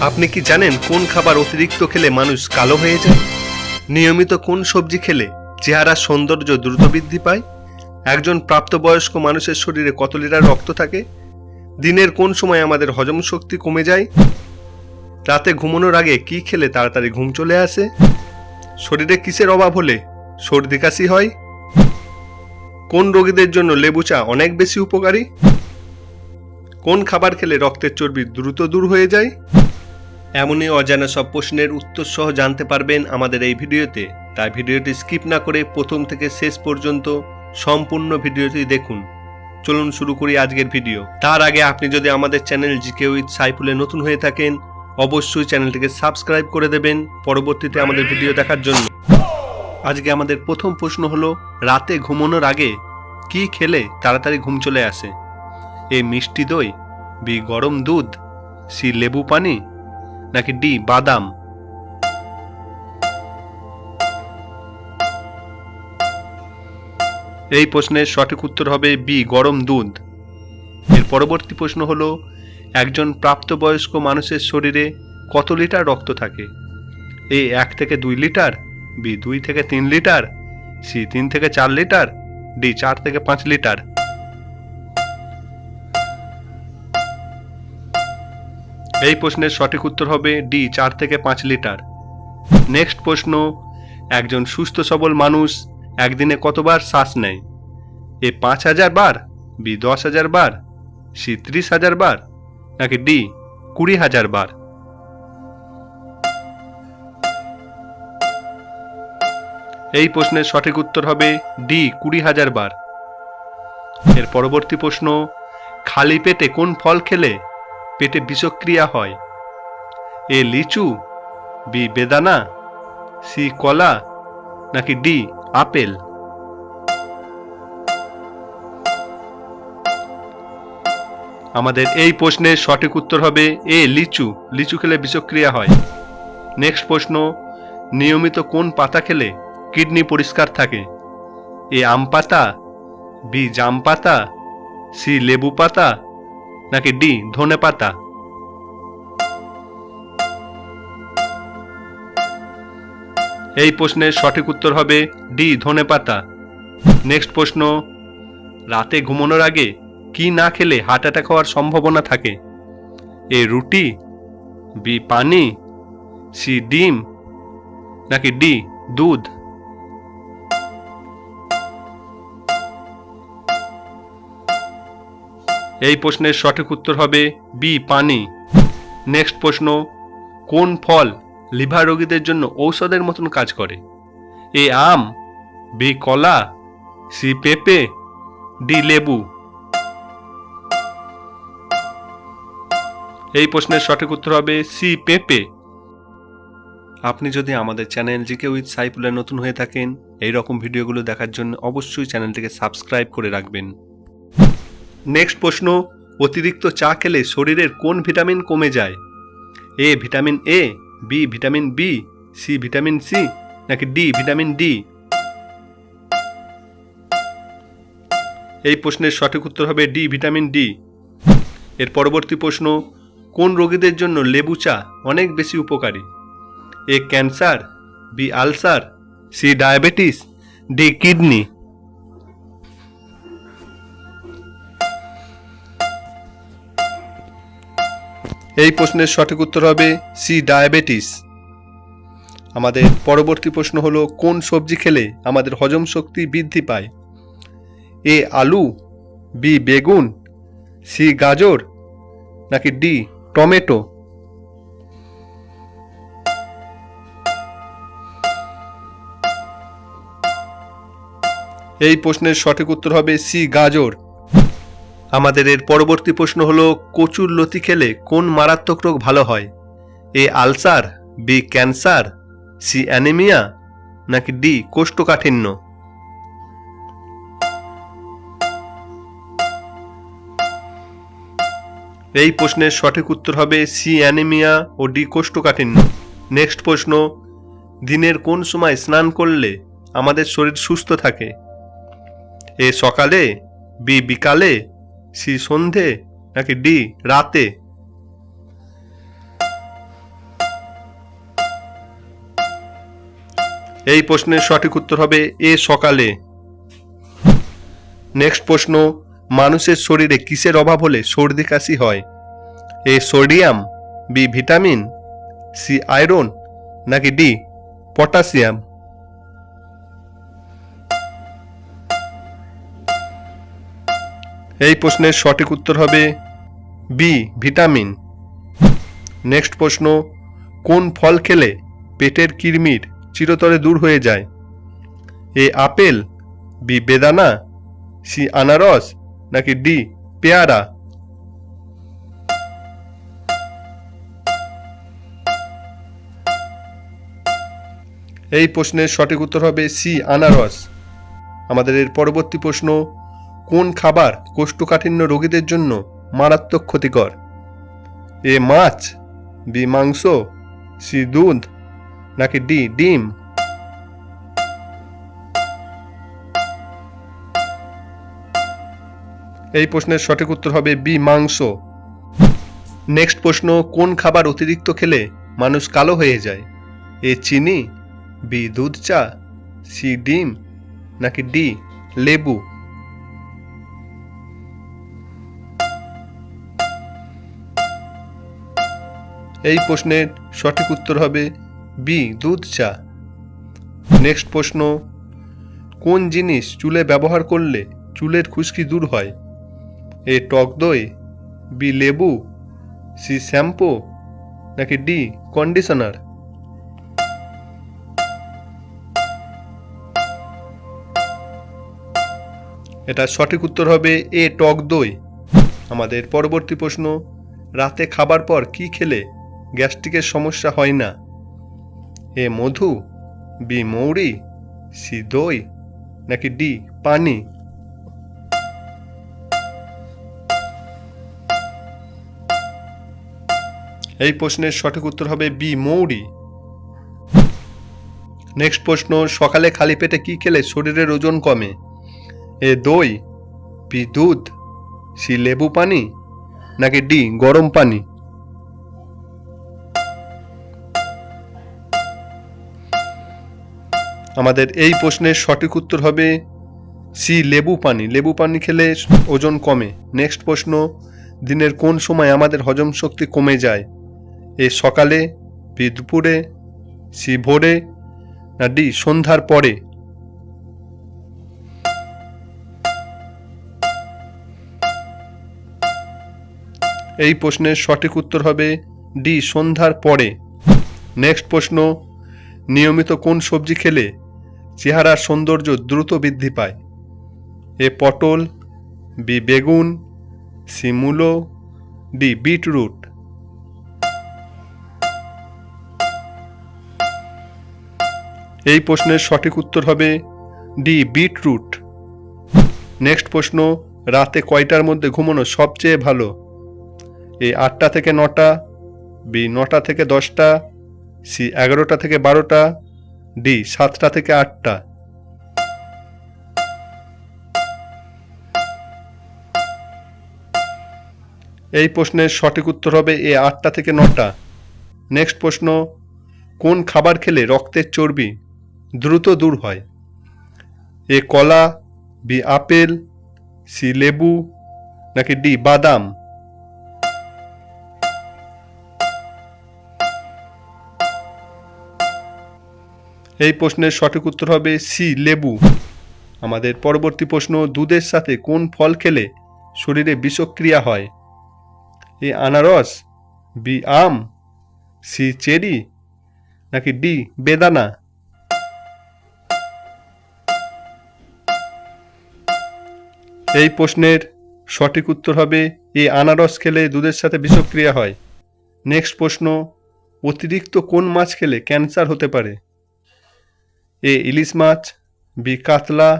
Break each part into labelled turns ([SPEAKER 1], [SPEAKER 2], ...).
[SPEAKER 1] আপনি কি জানেন কোন খাবার অতিরিক্ত খেলে মানুষ কালো হয়ে যায়? নিয়মিত কোন সবজি খেলে চেহারার সৌন্দর্য দ্রুত বৃদ্ধি পায়? একজন প্রাপ্তবয়স্ক মানুষের শরীরে কত লিটার রক্ত থাকে? দিনের কোন সময় আমাদের হজম শক্তি কমে যায়? রাতে ঘুমানোর আগে কি খেলে তাড়াতাড়ি ঘুম চলে আসে? শরীরে কিসের অভাব হলে সর্দি কাশি হয়? কোন রোগীদের জন্য লেবু চা অনেক বেশি উপকারী? কোন খাবার খেলে রক্তের চর্বি দ্রুত দূর হয়ে যায়? এমনই অজানা সব প্রশ্নের উত্তর সহ জানতে পারবেন আমাদের এই ভিডিওতে। তাই ভিডিওটি স্কিপ না করে প্রথম থেকে শেষ পর্যন্ত সম্পূর্ণ ভিডিওটি দেখুন। চলুন শুরু করি আজকের ভিডিও। তার আগে আপনি যদি আমাদের চ্যানেল জিকে উইথ সাইফুলে নতুন হয়ে থাকেন, অবশ্যই চ্যানেলটিকে সাবস্ক্রাইব করে দেবেন পরবর্তীতে আমাদের ভিডিও দেখার জন্য। আজকে আমাদের প্রথম প্রশ্ন হলো, রাতে ঘুমানোর আগে কি খেলে তাড়াতাড়ি ঘুম চলে আসে? এ মিষ্টি দই, বি গরম দুধ, সি লেবু পানি নাকি ডি, বাদাম? এই প্রশ্নের সঠিক উত্তর হবে বি, গরম দুধ। এর পরবর্তী প্রশ্ন হল, একজন প্রাপ্তবয়স্ক মানুষের শরীরে কত লিটার রক্ত থাকে? এ, এক থেকে দুই লিটার, বি, দুই থেকে তিন লিটার, সি, তিন থেকে চার লিটার, ডি, চার থেকে পাঁচ লিটার। এই প্রশ্নের সঠিক উত্তর হবে ডি চার থেকে পাঁচ লিটার। নেক্সট প্রশ্ন, একজন সুস্থ সবল মানুষ একদিনে কতবার শ্বাস নেয়? এ পাঁচ হাজার বার বি দশ হাজার বার সি ত্রিশ হাজার বার, নাকি ডি কুড়ি হাজার বার? এই প্রশ্নের সঠিক উত্তর হবে ডি কুড়ি হাজার বার। এর পরবর্তী প্রশ্ন, খালি পেটে কোন ফল খেলে পেটে বিষক্রিয়া হয়। এ লিচু বি বেদানা, সি কলা, নাকি ডি আপেল? আমাদের এই প্রশ্নের সঠিক উত্তর হবে এ লিচু। লিচু খেলে বিষক্রিয়া হয়। নেক্সট প্রশ্ন, নিয়মিত কোন পাতা খেলে কিডনি পরিষ্কার থাকে? এ আম পাতা, বি জাম পাতা, সি লেবু পাতা নাকি ডি, ধনে পাতা? এই প্রশ্নের সঠিক উত্তর হবে ডি, ধনে পাতা। নেক্সট প্রশ্ন, রাতে ঘুমানোর আগে কি না খেলে হার্ট অ্যাটাক হওয়ার সম্ভাবনা থাকে? এ, রুটি, বি, পানি, সি, ডিম, নাকি ডি, দুধ? এই প্রশ্নের সঠিক উত্তর হবে বি, পানি। নেক্সট প্রশ্ন, কোন ফল লিভার রোগীদের জন্য ঔষধের মতন কাজ করে? এ, আম, বি, কলা, সি, পেঁপে, ডি, লেবু। এই প্রশ্নের সঠিক উত্তর হবে সি, পেঁপে। আপনি যদি আমাদের চ্যানেল জিকে উইথ সাইফুলের নতুন হয়ে থাকেন, এই রকম ভিডিওগুলো দেখার জন্য অবশ্যই চ্যানেলটিকে সাবস্ক্রাইব করে রাখবেন। নেক্সট প্রশ্ন, অতিরিক্ত চা খেলে শরীরের কোন ভিটামিন কমে যায়? A, vitamin A B vitamin B C vitamin C নাকি ডি ভিটামিন ডি এই প্রশ্নের সঠিক উত্তর হবে ডি ভিটামিন ডি এর পরবর্তী প্রশ্ন, কোন রোগীদের জন্য লেবু চা অনেক বেশি উপকারী? A, cancer, B, ulcer, C, diabetes, D, kidney. এই প্রশ্নের সঠিক উত্তর হবে সি, ডায়াবেটিস। আমাদের পরবর্তী প্রশ্ন হলো, কোন সবজি খেলে আমাদের হজম শক্তি বৃদ্ধি পায়? এ, আলু, বি, বেগুন, সি, গাজর, নাকি ডি, টমেটো? এই প্রশ্নের সঠিক উত্তর হবে সি, গাজর। আমাদের এর পরবর্তী প্রশ্ন হলো, কচুর লতি খেলে কোন মারাত্মক রোগ ভালো হয়? A ulcer, B cancer, C anaemia, নাকি ডি কোষ্ঠকাঠিন্য? এই প্রশ্নের সঠিক উত্তর হবে সি অ্যানিমিয়া ও ডি কোষ্ঠকাঠিন্য। নেক্সট প্রশ্ন, দিনের কোন সময় স্নান করলে আমাদের শরীর সুস্থ থাকে? এ সকালে, বি বিকালে সি সন্ধে নাকি ডি, রাতে? এই প্রশ্নের সঠিক উত্তর হবে এ সকালে। নেক্সট প্রশ্ন, মানুষের শরীরে কিসের অভাব হলে সর্দি কাশি হয়? A sodium, B vitamin, C iron, নাকি ডি পটাশিয়াম? এই প্রশ্নের সঠিক উত্তর হবে বি, ভিটামিন। নেক্সট প্রশ্ন, কোন ফল খেলে পেটের কৃমির চিরতরে দূর হয়ে যায়? এ, আপেল, বি, বেদানা, সি, আনারস, নাকি ডি, পেয়ারা? এই প্রশ্নের সঠিক উত্তর হবে সি, আনারস। আমাদের এর পরবর্তী প্রশ্ন কোন খাবার কোষ্ঠকাঠিন্য রোগীদের জন্য মারাত্মক ক্ষতিকর? এ মাছ, বি মাংস, সি দুধ, নাকি ডি ডিম? এই প্রশ্নের সঠিক উত্তর হবে বি মাংস। নেক্সট প্রশ্ন, কোন খাবার অতিরিক্ত খেলে মানুষ কালো হয়ে যায়? এ চিনি, বি দুধ চা, সি ডিম, নাকি ডি লেবু? এই প্রশ্নের সঠিক উত্তর হবে বি, দুধ চা। নেক্সট প্রশ্ন, কোন জিনিস চুলে ব্যবহার করলে চুলের খুশকি দূর হয়? এ, টক দই, বি, লেবু, সি, শ্যাম্পু, নাকি ডি, কন্ডিশনার? এটা সঠিক উত্তর হবে এ, টক দই। আমাদের পরবর্তী প্রশ্ন, রাতে খাবার পর কি খেলে গ্যাস্ট্রিকের সমস্যা হয় না। এ মধু, বি মৌরি, সি দই, নাকি ডি পানি? এই প্রশ্নের সঠিক উত্তর হবে বি মৌরি। নেক্সট প্রশ্ন, সকালে খালি পেটে কি খেলে শরীরের ওজন কমে? এ দই, বি দুধ, সি লেবু পানি, নাকি ডি গরম পানি? আমাদের এই প্রশ্নের সঠিক উত্তর হবে সি, লেবু পানি। লেবু পানি খেলে ওজন কমে। নেক্সট প্রশ্ন, দিনের কোন সময় আমাদের হজম শক্তি কমে যায়? এ, সকালে, বি, দুপুরে, সি, ভোরে, না ডি, সন্ধ্যার পরে? এই প্রশ্নের সঠিক উত্তর হবে ডি, সন্ধ্যার পরে। নেক্সট প্রশ্ন, নিয়মিত কোন সবজি খেলে চেহারার সৌন্দর্য দ্রুত বৃদ্ধি পায়। এ পটল, বি বেগুন, সি মূলো, ডি বিটরুট। এই প্রশ্নের সঠিক উত্তর হবে ডি বিটরুট। নেক্সট প্রশ্ন, রাতে কয়টার মধ্যে ঘুমানো সবচেয়ে ভালো? এ আটটা থেকে নটা, বি নটা থেকে দশটা, সি এগারোটা থেকে বারোটা ডি, সাতটা থেকে আটটা। এই প্রশ্নের সঠিক উত্তর হবে এ, আটটা থেকে নটা। নেক্সট প্রশ্ন, কোন খাবার খেলে রক্তের চর্বি দ্রুত দূর হয়? এ, কলা, বি, আপেল, সি, লেবু, নাকি ডি, বাদাম? এই প্রশ্নের সঠিক উত্তর হবে সি, লেবু। আমাদের পরবর্তী প্রশ্ন, দুধের সাথে কোন ফল খেলে শরীরে বিষক্রিয়া হয়? এ, আনারস, বি, আম, সি, চেরি, নাকি ডি, বেদানা? এই প্রশ্নের সঠিক উত্তর হবে, এ, আনারস খেলে দুধের সাথে বিষক্রিয়া হয়। নেক্সট প্রশ্ন, অতিরিক্ত কোন মাছ খেলে ক্যান্সার হতে পারে? এ ইলিশ মাছ, বি কাতলা,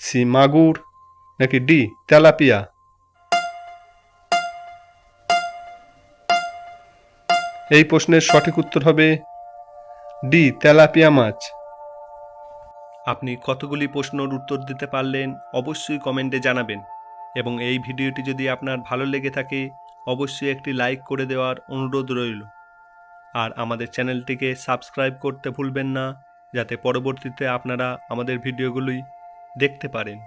[SPEAKER 1] সি মাগুর, নাকি ডি তেলাপিয়া? এই প্রশ্নের সঠিক উত্তর হবে ডি তেলাপিয়া মাছ। আপনি কতগুলি প্রশ্নর উত্তর দিতে পারলেন অবশ্যই কমেন্টে জানাবেন এবং এই ভিডিওটি যদি আপনার ভালো লেগে থাকে, অবশ্যই একটি লাইক করে দেওয়ার অনুরোধ রইল। আর আমাদের চ্যানেলটিকে সাবস্ক্রাইব করতে ভুলবেন না। যাতে পরবর্তীতে আপনারা আমাদের ভিডিওগুলি দেখতে পারেন।